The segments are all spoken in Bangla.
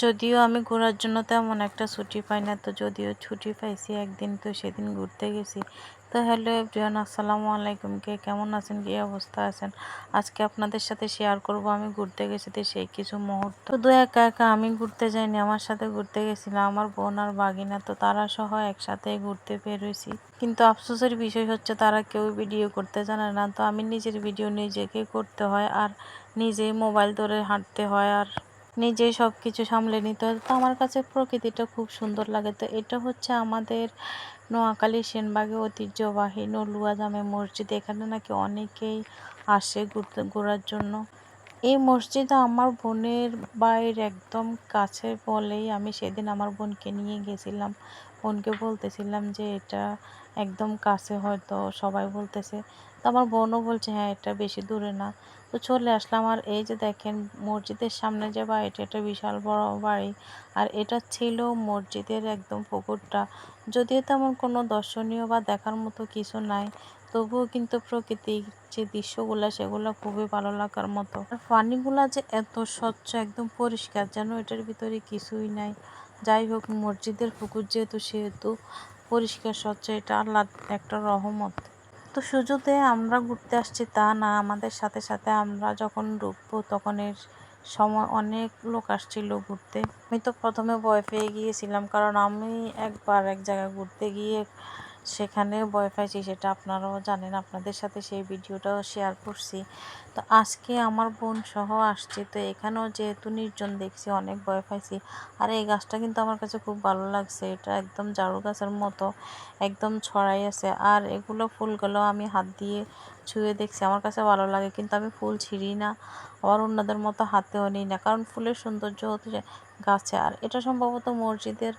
যদিও আমি ঘোরার জন্য তেমন একটা ছুটি পাই না, তো যদিও ছুটি পাইছি একদিন, তো সেদিন ঘুরতে গেছি। তো হ্যালো এভরিওয়ান, আসসালামু আলাইকুম। কে কেমন আছেন? কী অবস্থা আছেন? আজকে আপনাদের সাথে শেয়ার করব। আমি ঘুরতে গেছি সেই কিছু মুহূর্ত। শুধু একা একা আমি ঘুরতে যাইনি, আমার সাথে ঘুরতে গেছিলাম আমার বোন আর বাগিনা, তো তারা সহ একসাথে ঘুরতে বেরোইছি কিন্তু আফসোসের বিষয় হচ্ছে তারা কেউ ভিডিও করতে জানে না, তো আমি নিজের ভিডিও নিজেকে করতে হয় আর নিজেই মোবাইল ধরে হাঁটতে হয় আর নিজেই সব কিছু সামলে নিতে হয়। তো আমার কাছে প্রকৃতিটা খুব সুন্দর লাগে। তো এটা হচ্ছে আমাদের নোয়াখালী সেনবাগে ঐতিহ্যবাহী নলুয়া জামে মসজিদ। এখানে নাকি অনেকেই আসে ঘুরতে, ঘোরার জন্য। এই মসজিদ আমার বোনের বাড়ির একদম কাছে বলেই আমি সেদিন আমার বোনকে নিয়ে গেছিলাম। বোনকে বলতেছিলাম যে এটা একদম কাছে হয়তো সবাই বলতেছে। তো আমার বোনও বলছে হ্যাঁ এটা বেশি দূরে না। তো চলে আসলাম। আর এই যে দেখেন, মসজিদের সামনে যে বাড়িটা, এটা বিশাল বড় বাড়ি। আর এটা ছিল মসজিদের একদম পুকুরটা। যদিও তেমন কোনো দর্শনীয় বা দেখার মতো কিছু নাই, তবুও কিন্তু প্রকৃতির যে দৃশ্যগুলো, সেগুলো খুবই ভালো লাগার মতো। আর পানিগুলা যে এত স্বচ্ছ, একদম পরিষ্কার, যেন এটার ভিতরে কিছুই নাই। যাই হোক, মসজিদের পুকুর যেহেতু, সেহেতু পরিষ্কার, স্বচ্ছ, এটা আল্লাহ একটা রহমত। তো সুযোগে আমরা ঘুরতে আসছি তা না, আমাদের সাথে সাথে আমরা যখন ঢুকবো তখন এর সময় অনেক লোক আসছিল ঘুরতে। আমি তো প্রথমে ভয় পেয়ে গিয়েছিলাম, কারণ আমি একবার এক জায়গায় ঘুরতে গিয়ে সেখানে ভয় পাইছি, সেটা আপনারাও জানেন, আপনাদের সাথে সেই ভিডিওটাও শেয়ার করছি। তো আজকে আমার বোন সহ আসছে, তো এখানেও যেহেতু নির্জন দেখছি, অনেক ভয় পাইছি। আর এই গাছটা কিন্তু আমার কাছে খুব ভালো লাগছে, এটা একদম জারু গাছের মতো, একদম ছড়াই আছে। আর এগুলো ফুলগুলো আমি হাত দিয়ে ছুঁয়ে দেখছি, আমার কাছে ভালো লাগে, কিন্তু আমি ফুল ছিঁড়ি না। আবার অন্যদের মতো হাতেও নিই না, কারণ ফুলের সৌন্দর্য হচ্ছে গাছে। আর এটা সম্ভবত মসজিদের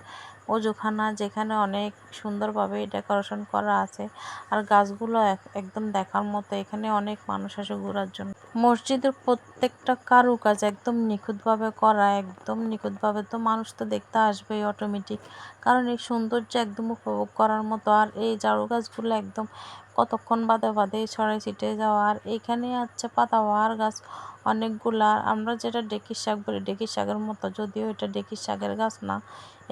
অজুখানা, যেখানে অনেক সুন্দরভাবে ডেকোরেশন করা আছে। আর গাছগুলো একদম দেখার মতো, এখানে অনেক মানুষ আসে ঘোরার জন্য। মসজিদের প্রত্যেকটা কারুকাজ একদম নিখুঁতভাবে করা, একদম নিখুঁতভাবে তো মানুষ তো দেখতে আসবেই অটোমেটিক কারণ এই সৌন্দর্য একদম উপভোগ করার মতো। আর এই ঝাড়ু গাছগুলো একদম কতক্ষণ বাদে বাদে ছড়াই ছিটে যাওয়ার এখানে আছে পাতাবাহার গাছ অনেকগুলা। আমরা যেটা ডেকির শাক বলি ডেকির শাকের মতো। যদিও এটা ডেকির শাকের গাছ না,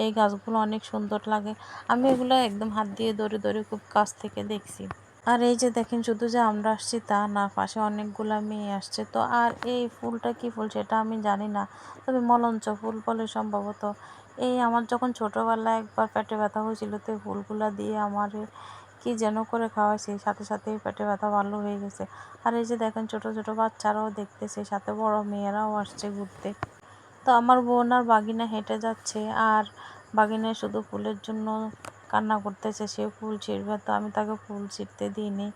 এই গাছগুলো অনেক সুন্দর লাগে। আমি এগুলো একদম হাত দিয়ে দৌড়ে দৌড়ে খুব কাছ থেকে দেখছি। আর এই যে দেখেন, শুধু যে আমরা আসছি তা না, পাশে অনেকগুলা মেয়ে আসছে। তো আর এই ফুলটা কি ফুল সেটা আমি জানি না, তবে মলঞ্চ ফুল বলে সম্ভবত। এই আমার যখন ছোটোবেলায় একবার পেটে ব্যথা হয়েছিল, তো ফুলগুলা দিয়ে আমার কি যেন করে খাওয়াইছে, সাথে সাথে পেটে ব্যথা ভালো হয়ে গেছে। আর এই যে দেখেন ছোট ছোট বাচ্চারাও দেখতেছে, সাথে বড় মেয়েরাও আসছে ঘুরতে। তো আমার বোন আর বাগিনা হেঁটে যাচ্ছে, আর বাগিনা শুধু ফুলের জন্য কান্না করতেছে সে ফুল ছিঁড়বে। তো আমি তাকে ফুল ছিঁড়তে দিইনি,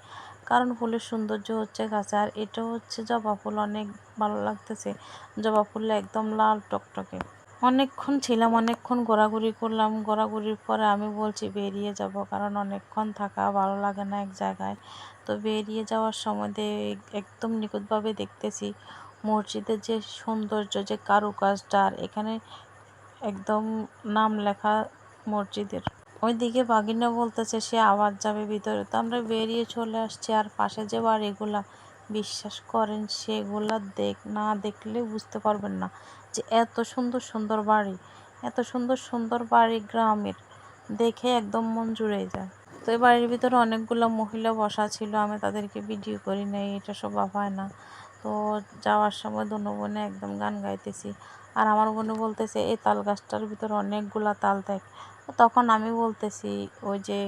কারণ ফুলের সৌন্দর্য হচ্ছে গাছে। আর এটা হচ্ছে জবা ফুল, অনেক ভালো লাগতেছে। জবা ফুল একদম লাল টকটকে। অনেকক্ষণ ছিলাম, অনেকক্ষণ ঘোরাঘুরি করলাম। ঘোরাঘুরির পরে আমি বলছি, বেরিয়ে যাব। কারণ অনেকক্ষণ থাকা ভালো লাগে না এক জায়গায়। তো বেরিয়ে যাওয়ার সময় একদম নিখুঁতভাবে দেখতেছি, মসজিদের যে সৌন্দর্য, যে কারুকাজটা, আর এখানে একদম নাম লেখা মসজিদের। ওইদিকে বাগিনা বলতেছে, সে আবার যাবে ভিতরে। তো আমরা বেরিয়ে চলে আসছি, আর পাশে যে বাড়িগুলা, বিশ্বাস করেন, সেগুলা দেখ, না দেখলে বুঝতে পারবেন না। যে এত সুন্দর সুন্দর বাড়ি, এত সুন্দর সুন্দর বাড়ি গ্রামের, দেখে একদম মন জুড়ে যায়। তো এই বাড়ির ভিতরে অনেকগুলো মহিলা বসা ছিল, আমি তাদেরকে ভিডিও করি নাই, এটা সব হয় না। তো যাওয়ার সময় দুনো বোনে একদম গান গাইতেছি। আর আমার বোনে বলতেছে, এই তাল গাছটার ভিতরে অনেকগুলা তাল দেখ তখন আমি বলতেছি, ওই যে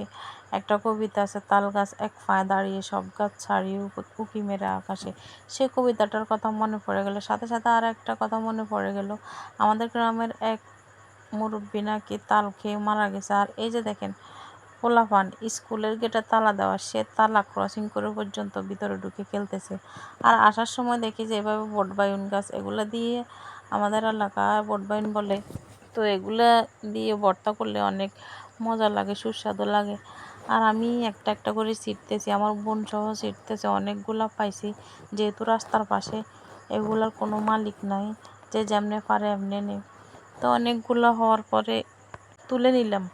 একটা কবিতা আছে, তাল গাছ এক ফায় দাঁড়িয়ে সব গাছ ছাড়িয়ে উকি মেরে আকাশে। সে কবিতাটার কথা মনে পড়ে গেল। সাথে সাথে আর একটা কথা মনে পড়ে গেল। আমাদের গ্রামের এক মুরব্বী নাকি তাল খেয়ে মারা গেছে। আর এই যে দেখেন, পোলাপান স্কুলের গেটে তালা দেওয়া, সে তালা ক্রসিং করে পর্যন্ত ভিতরে ঢুকে খেলতেছে। আর আসার সময় দেখি যে এভাবে বটবায়ুন গাছ এগুলো দিয়ে আমাদের এলাকায় বটবায়ুন বলে তো এগুলা দিয়ে ভর্তা করলে অনেক মজা লাগে, সুস্বাদু লাগে। আর আমি একটা একটা করে ছিটতেছি, আমার বোন সহ ছিটতেছে, অনেকগুলা পাইছি। যেহেতু রাস্তার পাশে এগুলার কোনো মালিক নাই, যে যেমনে পারে এমনি নেই। তো অনেকগুলো হওয়ার পরে তুলে নিলাম।